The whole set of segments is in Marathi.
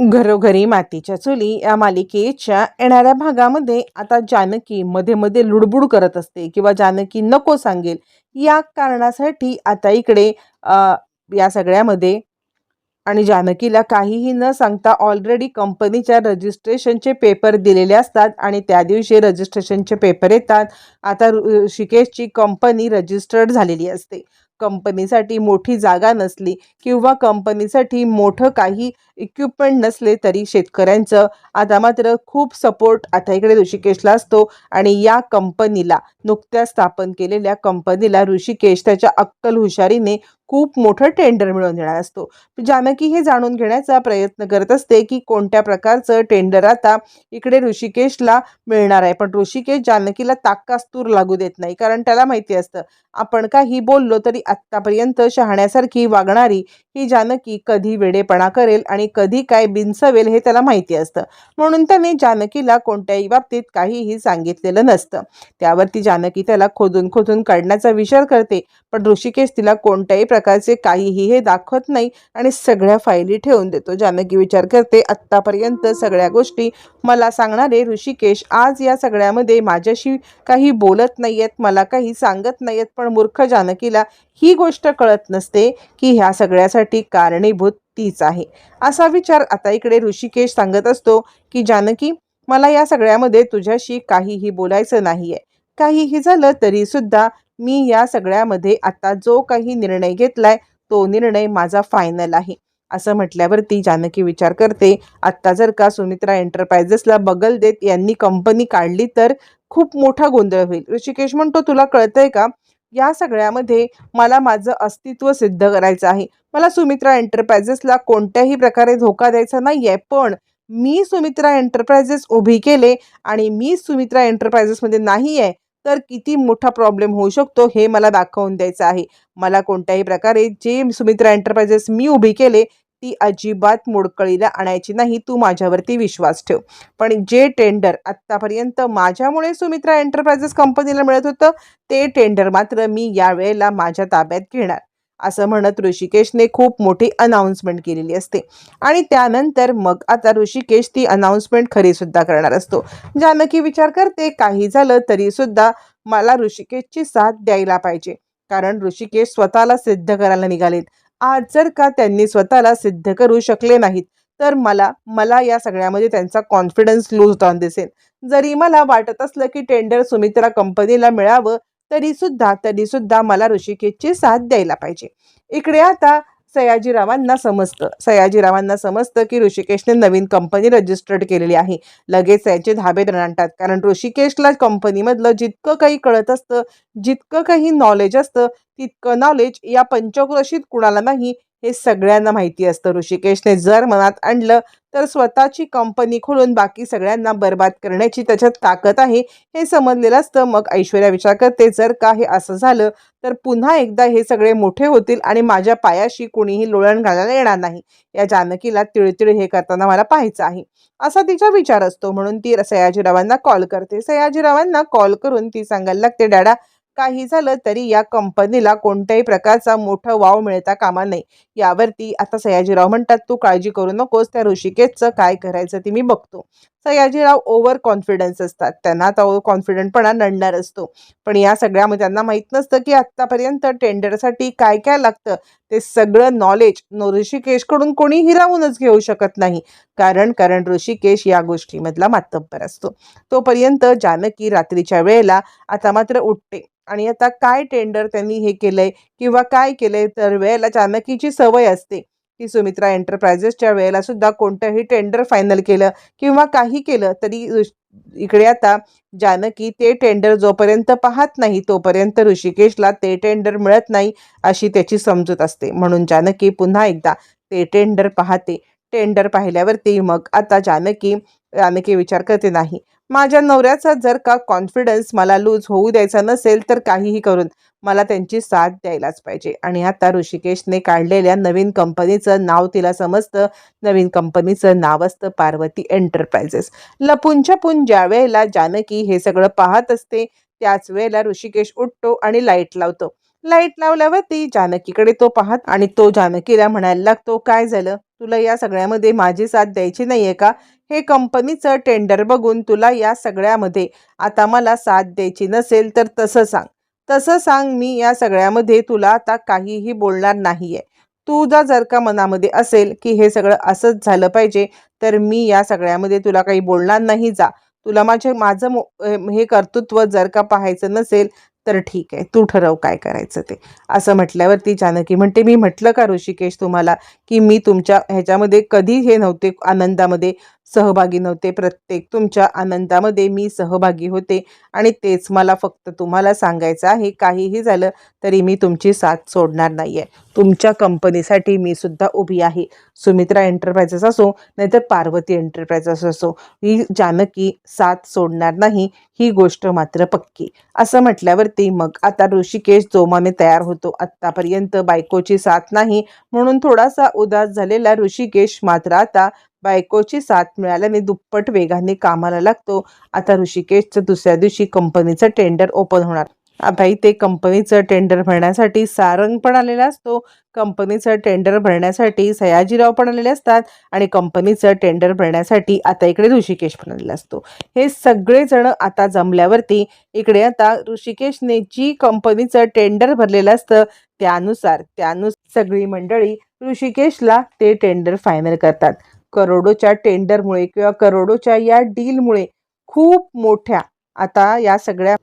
घरोघरी मातीच्या चुली या मालिकेच्या येणाऱ्या भागामध्ये आता जानकी मध्ये मध्ये लुडबुड करत असते किंवा जानकी नको सांगेल या कारणासाठी आता इकडे या सगळ्यामध्ये आणि जानकीला काहीही न सांगता ऑलरेडी कंपनीच्या रजिस्ट्रेशनचे पेपर दिलेले असतात आणि त्या दिवशी रजिस्ट्रेशनचे पेपर येतात. आता ऋ- ऋषिकेशची कंपनी रजिस्टर्ड झालेली असते. कंपनीसाठी मोठी जागा नसली किंवा कंपनीसाठी मोठं काही इक्विपमेंट नसले तरी शेतकऱ्यांचं आता मात्र खूप सपोर्ट आता इकडे ऋषिकेशला असतो. आणि या कंपनीला नुकत्याच स्थापन केलेल्या कंपनीला ऋषिकेश त्याच्या अक्कल हुशारीने खूप मोठं टेंडर मिळवून देणार असतो. जानकी हे जाणून घेण्याचा प्रयत्न करत असते की कोणत्या प्रकारचं टेंडर आता इकडे ऋषिकेशला मिळणार आहे. पण ऋषिकेश जानकीला ताकास्तूर लागू देत नाही. कारण त्याला माहिती असतं आपण काही बोललो तरी आत्तापर्यंत शहाण्यासारखी वागणारी ही जानकी कधी वेडेपणा करेल आणि कधी काय बिनसवेल हे त्याला माहिती असतं. म्हणून त्याने जानकीला कोणत्याही बाबतीत काहीही सांगितलेलं नसतं. त्यावरती जानकी त्याला खोदून खोदून काढण्याचा विचार करते पण ऋषिकेश तिला कोणत्याही प्रकारचे काहीही हे दाखवत नाही आणि सगळ्या फायली ठेवून देतो जानकी विचार करते आत्तापर्यंत सगळ्या गोष्टी मला सांगणारे ऋषिकेश आज या सगळ्यामध्ये माझ्याशी काही बोलत नाही आहेत मला काही सांगत नाही आहेत पण मूर्ख जानकीला ही गोष्ट कळत नसते की ह्या सगळ्यासाठी कारणीभूत तीच आहे. असा विचार आता इकडे ऋषिकेश सांगत असतो की जानकी मला या सगळ्यामध्ये तुझ्याशी काहीही बोलायचं नाही आहे काहीही झालं तरी सुद्धा मी या सगळ्यामध्ये आता जो काही निर्णय घेतलाय तो निर्णय माझा फायनल आहे. असं म्हटल्यावरती जानकी विचार करते आत्ता जर का सुमित्रा एंटरप्राइजेसला बगल देत यांनी कंपनी काढली तर खूप मोठा गोंधळ होईल. ऋषिकेश म्हणतो तुला कळतंय का? या सगळ्यामध्ये मला माझं अस्तित्व सिद्ध करायचं आहे. मला सुमित्रा एंटरप्राइजेसला कोणत्याही प्रकारे धोका द्यायचा नाही आहे पण मी सुमित्रा एंटरप्राइजेस उभी केले आणि मी सुमित्रा एंटरप्राइजेसमध्ये नाही आहे तर किती मोठा प्रॉब्लेम होऊ शकतो हे मला दाखवून द्यायचं आहे. मला कोणत्याही प्रकारे जे सुमित्रा एंटरप्राइजेस मी उभी केले ती अजिबात मोडकळीला आणायची नाही. तू माझ्यावरती विश्वास ठेव. पण जे टेंडर आत्तापर्यंत माझ्यामुळे सुमित्रा एंटरप्राइजेस कंपनीला मिळत होतं ते टेंडर मात्र मी यावेळेला माझ्या ताब्यात घेणार. असं म्हणत ऋषिकेशने खूप मोठी अनाऊन्समेंट केलेली असते. आणि त्यानंतर मग आता ऋषिकेश ती अनाऊन्समेंट खरी सुद्धा करणार असतो. जानकी विचार करते काही झालं तरीसुद्धा मला ऋषिकेशची साथ द्यायला पाहिजे. कारण ऋषिकेश स्वतःला सिद्ध करायला निघालेत. आज जर का त्यांनी स्वतःला सिद्ध करू शकले नाहीत तर मला मला या सगळ्यामध्ये त्यांचा कॉन्फिडन्स लूज होताना दिसेल. जरी मला वाटत असलं की टेंडर सुमित्रा कंपनीला मिळावं तरी सुद्धा तरी सुद्धा मला ऋषिकेशची साथ द्यायला पाहिजे. इकडे आता सयाजीरावांना समजतं. सयाजीरावांना समजतं की ऋषिकेशने नवीन कंपनी रजिस्टर्ड केलेली आहे. लगेच याचे धाबे आणतात कारण ऋषिकेशला कंपनीमधलं जितकं काही कळत असतं जितकं काही नॉलेज असतं तितकं नॉलेज या पंचक्रोशीत कुणाला नाही हे सगळ्यांना माहिती असतं. ऋषिकेशने जर मनात आणलं तर स्वतःची कंपनी खोलून बाकी सगळ्यांना बर्बाद करण्याची त्याच्यात ताकद आहे हे समजलेलं असतं. मग ऐश्वर्या विचार करते जर का हे असं झालं तर पुन्हा एकदा हे सगळे मोठे होतील आणि माझ्या पायाशी कुणीही लोळण घालायला येणार नाही. या जानकीला तिळतिळ हे करताना मला पाहायचं आहे. असा तिचा विचार असतो. म्हणून ती सयाजीरावांना कॉल करते. सयाजीरावांना कॉल करून ती सांगायला लागते डॅडा काही झालं तरी या कंपनीला कोणत्याही प्रकारचा मोठा वाव मिळता कामा नये. यावरती आता सयाजीराव म्हणतात तू काळजी करू नकोस त्या ऋषिकेशचं काय करायचं ते मी बघतो. सयाजीराव ओव्हर कॉन्फिडन्स असतात. त्यांना आता कॉन्फिडंटपणा नडणार असतो. पण या सगळ्यामध्ये त्यांना माहीत नसतं की आत्तापर्यंत टेंडरसाठी काय काय लागतं. ते सगळं नॉलेज ऋषिकेशकडून कोणी हिरावूनच घेऊ शकत नाही. कारण कारण ऋषिकेश या गोष्टीमधला मातब्बर असतो. तोपर्यंत जानकी रात्रीच्या वेळेला आता मात्र उठते. आणि आता काय टेंडर त्यांनी हे केलंय किंवा काय केलंय तर वेळेला जानकीची सवय असते की सुमित्रा एंटरप्राइजेसच्या वेळेला सुद्धा कोणतंही टेंडर फायनल केलं किंवा काही केलं तरी इकडे आता जानकी ते टेंडर जोपर्यंत पाहत नाही तोपर्यंत ऋषिकेशला ते टेंडर मिळत नाही अशी त्याची समजूत असते. म्हणून जानकी पुन्हा एकदा ते टेंडर पाहते. टेंडर पाहिल्यावरती मग आता जानकी जानकी विचार करते नाही माझ्या नवऱ्याचा जर का कॉन्फिडन्स मला लूज होऊ द्यायचा नसेल तर काहीही करून मला त्यांची साथ द्यायलाच पाहिजे. आणि आता ऋषिकेशने काढलेल्या नवीन कंपनीचं नाव तिला समजतं. नवीन कंपनीचं नाव असतं पार्वती एंटरप्राइजेस लपून छपून ज्या वेळेला जानकी हे सगळं पाहत असते त्याच वेळेला ऋषिकेश उठतो आणि लाइट लावतो. लाइट लावल्यावरती जानकीकडे तो पाहत आणि तो जानकीला म्हणायला लागतो काय झालं? तुला या सगळ्यामध्ये माझी साथ द्यायची नाही आहे का? हे कंपनीचं टेंडर बघून तुला या सगळ्यामध्ये आता मला साथ द्यायची नसेल तर तसं सांग. तसं सांग मी या सगळ्यामध्ये तुला आता काहीही बोलणार नाही आहे तुझा जर का मनामध्ये असेल की हे सगळं असंच झालं पाहिजे तर मी या सगळ्यामध्ये तुला काही बोलणार नाही जा. तुला माझे माझं मो हे कर्तृत्व जर का पाहायचं नसेल तर ठीक आहे तू ठरव काय करायचं ते. असं म्हटल्यावरती जानकी म्हणते मी म्हटलं का ऋषिकेश तुम्हाला की मी तुमच्या ह्याच्यामध्ये कधी हे नव्हते आनंदामध्ये सहभागी नव्हते. प्रत्येक तुमच्या आनंदामध्ये मी सहभागी होते. आणि तेच मला फक्त तुम्हाला सांगायचं आहे. काहीही झालं तरी मी तुमची साथ सोडणार नाही आहे तुमच्या कंपनीसाठी मी सुद्धा उभी आहे. सुमित्रा एंटरप्राइजेस असो नाहीतर पार्वती एंटरप्राइजेस असो ही जानकी साथ सोडणार नाही. ही गोष्ट मात्र पक्की. असं म्हटल्यावरती मग आता ऋषिकेश जोमाने तयार होतो. आत्तापर्यंत बायकोची साथ नाही. म्हणून थोडासा उदास झालेला ऋषिकेश मात्र आता बायकोची साथ मिळाल्याने दुप्पट वेगाने कामाला लागतो. आता ऋषिकेशचं दुसऱ्या दिवशी कंपनीचं टेंडर ओपन होणार. आता ते कंपनीचं टेंडर भरण्यासाठी सारंग पण आलेला असतो. कंपनीचं टेंडर भरण्यासाठी सयाजीराव पण आलेले असतात आणि कंपनीचं टेंडर भरण्यासाठी आता इकडे ऋषिकेश पण आलेला असतो. हे सगळेजण आता जमल्यावरती इकडे आता ऋषिकेशने जी कंपनीचं टेंडर भरलेलं असतं त्यानुसार त्यानुसार सगळी मंडळी ऋषिकेशला ते टेंडर फायनल करतात. करोडोच्या टेंडरमुळे किंवा करोडोच्या या डीलमुळे खूप मोठ्या आता या सगळ्या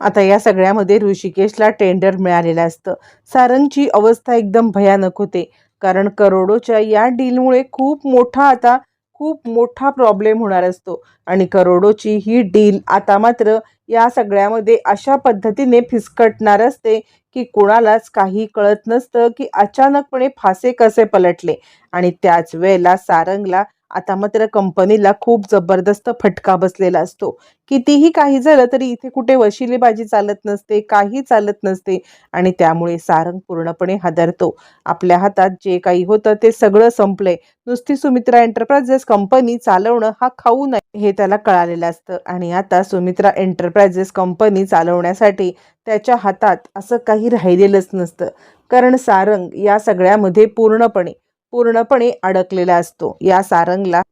आता या सगळ्यामध्ये ऋषिकेशला टेंडर मिळालेलं असतं. सारंगची अवस्था एकदम भयानक होते. कारण करोडोच्या या डीलमुळे खूप मोठा आता खूप मोठा प्रॉब्लेम होणार असतो. आणि करोडोची ही डील आता मात्र या सगळ्यामध्ये अशा पद्धतीने फिसकटणार असते की कोणालाच काही कळत नसतं की अचानकपणे फासे कसे पलटले. आणि त्याच वेळेला सारंगला आता मात्र कंपनीला खूप जबरदस्त फटका बसलेला असतो. कितीही काही झालं तरी इथे कुठे वशिलेबाजी चालत नसते काही चालत नसते आणि त्यामुळे सारंग पूर्णपणे हादरतो. आपल्या हातात जे काही होतं ते सगळं संपलंय. नुसती सुमित्रा एंटरप्राइजेस कंपनी चालवणं हा खाऊ नये हे त्याला कळालेलं असतं. आणि आता सुमित्रा एंटरप्राइजेस कंपनी चालवण्यासाठी त्याच्या हातात असं काही राहिलेलंच नसतं. कारण सारंग या सगळ्यामध्ये पूर्णपणे पूर्णपणे अडकलेला असतो. या सारंगला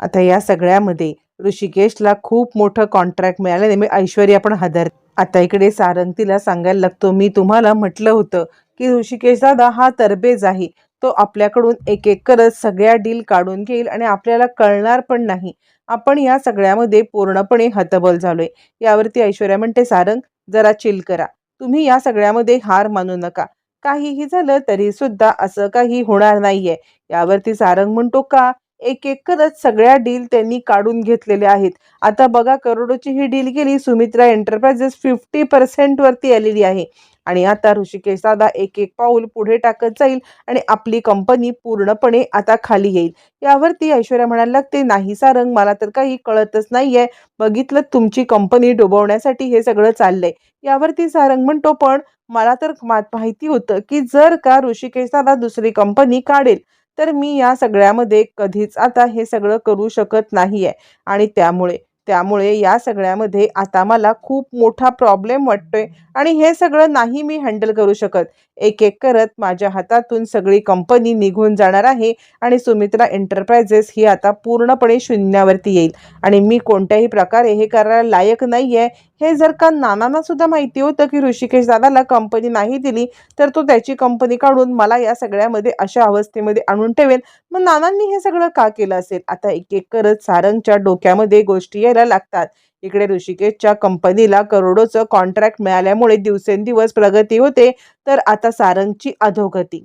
आता या सगळ्यामध्ये ऋषिकेशला खूप मोठं कॉन्ट्रॅक्ट मिळालं. मी ऐश्वर्या पण हदर आता इकडे सारंग तिला सांगायला लागतो मी तुम्हाला म्हटलं होतं की ऋषिकेश दादा हा तरबेज आहे. तो आपल्याकडून एक एक करत सगळ्या डील काढून घेईल आणि आपल्याला कळणार पण नाही. आपण या सगळ्यामध्ये पूर्णपणे हतबल झालोय. यावरती ऐश्वर्या म्हणते सारंग जरा चिल करा. तुम्ही या सगळ्यामध्ये हार मानू नका. काहीही झालं तरी सुद्धा असं काही होणार नाहीये. यावरती सारंग म्हणतो का? एक एक करत सगळ्या डील त्यांनी काढून घेतलेल्या आहेत. आता बघा करोडोची ही डील गेली सुमित्रा एंटरप्राइजेस फिफ्टी पर्सेंट वरती आलेली आहे. आणि आता ऋषिकेश दादा एक एक पाऊल पुढे टाकत जाईल आणि आपली कंपनी पूर्णपणे आता खाली येईल. यावरती ऐश्वर्या म्हणायला लागते नाही सारंग मला तर काही कळतच नाहीये. बघितलं तुमची कंपनी डुबवण्यासाठी हे सगळं चाललंय. यावरती सारंग म्हणतो पण मला तर माहिती होतं की जर का ऋषिकेश दादा दुसरी कंपनी काढेल तर मी या सगळ्यामध्ये कधीच आता हे सगळं करू शकत नाही आहे आणि त्यामुळे त्यामुळे या सगळ्यामध्ये आता मला खूप मोठा प्रॉब्लेम वाटतोय. आणि हे सगळं नाही मी हँडल करू शकत. एक एक करत माझ्या हातातून सगळी कंपनी निघून जाणार आहे. आणि सुमित्रा एंटरप्राइजेस ही आता पूर्णपणे शून्यावरती येईल. आणि मी कोणत्याही प्रकारे हे करायला लायक नाही आहे हे जर का नानांना सुद्धा माहिती होतं की ऋषिकेश दादाला कंपनी नाही दिली तर तो त्याची कंपनी काढून मला या सगळ्यामध्ये अशा अवस्थेमध्ये आणून ठेवेल. मग नानांनी हे सगळं का केलं असेल? आता एक एक करत सारंगच्या डोक्यामध्ये गोष्टी यायला लागतात. इकडे ऋषिकेशच्या कंपनीला करोडोचं कॉन्ट्रॅक्ट मिळाल्यामुळे दिवसेंदिवस प्रगती होते तर आता सारंगची अधोगती.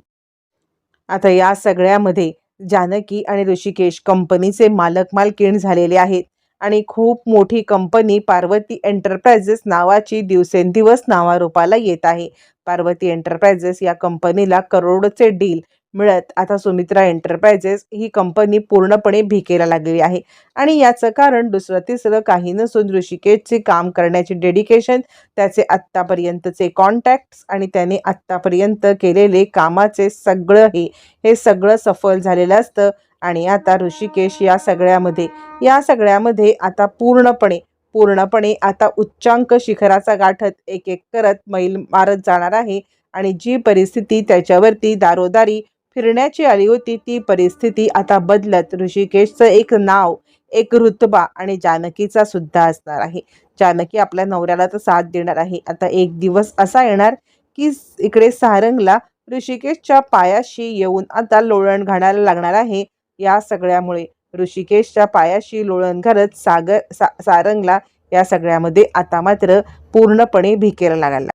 आता या सगळ्यामध्ये जानकी आणि ऋषिकेश कंपनीचे मालक मालकीण झालेले आहेत. आणि खूप मोठी कंपनी पार्वती एंटरप्राइजेस नावाची दिवसेंदिवस नावारूपाला येत आहे. पार्वती एंटरप्राइजेस या कंपनीला करोडचे डील मिळत. आता सुमित्रा एंटरप्राइजेस ही कंपनी पूर्णपणे भिकेला लागली आहे. आणि याचं कारण दुसरं तिसरं काही नसून ऋषिकेशचे काम करण्याचे डेडिकेशन त्याचे आत्तापर्यंतचे कॉन्टॅक्ट्स आणि त्याने आत्तापर्यंत केलेले कामाचे सगळं हे हे सगळं सफल झालेलं असतं. आणि आता ऋषिकेश या सगळ्यामध्ये या सगळ्यामध्ये आता पूर्णपणे पूर्णपणे आता उच्चांक शिखराचा गाठत एक एक करत मैल मारत जाणार आहे आणि जी परिस्थिती त्याच्यावरती दारोदारी फिरण्याची आली होती ती परिस्थिती आता बदलत ऋषिकेशचं एक नाव एक रुतबा आणि जानकीचा सुद्धा असणार आहे. जानकी आपल्या नवऱ्याला तर साथ देणार आहे. आता एक दिवस असा येणार की इकडे सारंगला ऋषिकेशच्या पायाशी येऊन आता लोळण घालायला लागणार आहे. या सगळ्यामुळे ऋषिकेशच्या पायाशी लोळण घालत सागर सा सारंगला या सगळ्यामध्ये आता मात्र पूर्णपणे भिकेला लागायला